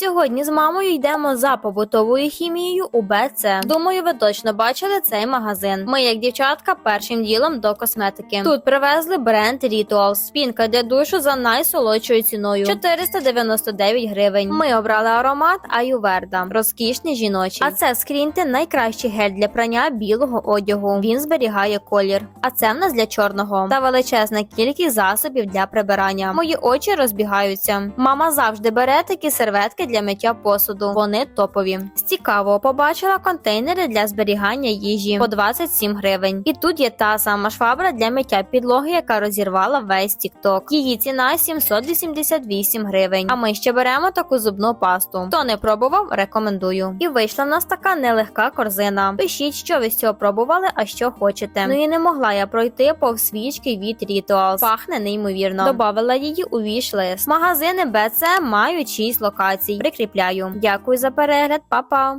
Сьогодні з мамою йдемо за побутовою хімією у БЦ. Думаю, ви точно бачили цей магазин. Ми, як дівчатка, першим ділом до косметики. Тут привезли бренд Rituals. Пінка для душу за найсолодшою ціною 499 гривень. Ми обрали аромат Аюверда, розкішний жіночий. А це скріньте найкращий гель для прання білого одягу. Він зберігає колір. А це в нас для чорного та величезна кількість засобів для прибирання. Мої очі розбігаються. Мама завжди бере такі серветки для миття посуду. Вони топові. З цікавого побачила контейнери для зберігання їжі по 27 гривень. І тут є та сама швабра для миття підлоги, яка розірвала весь тікток. Її ціна 788 гривень. А ми ще беремо таку зубну пасту. Хто не пробував, рекомендую. І вийшла в нас така нелегка корзина. Пишіть, що ви з цього пробували, а що хочете. Ну і не могла я пройти повз свічки від Rituals. Пахне неймовірно. Добавила її у вішлист. Магазини BC мають 6 локацій. Прикріпляю. Дякую за перегляд, па-па!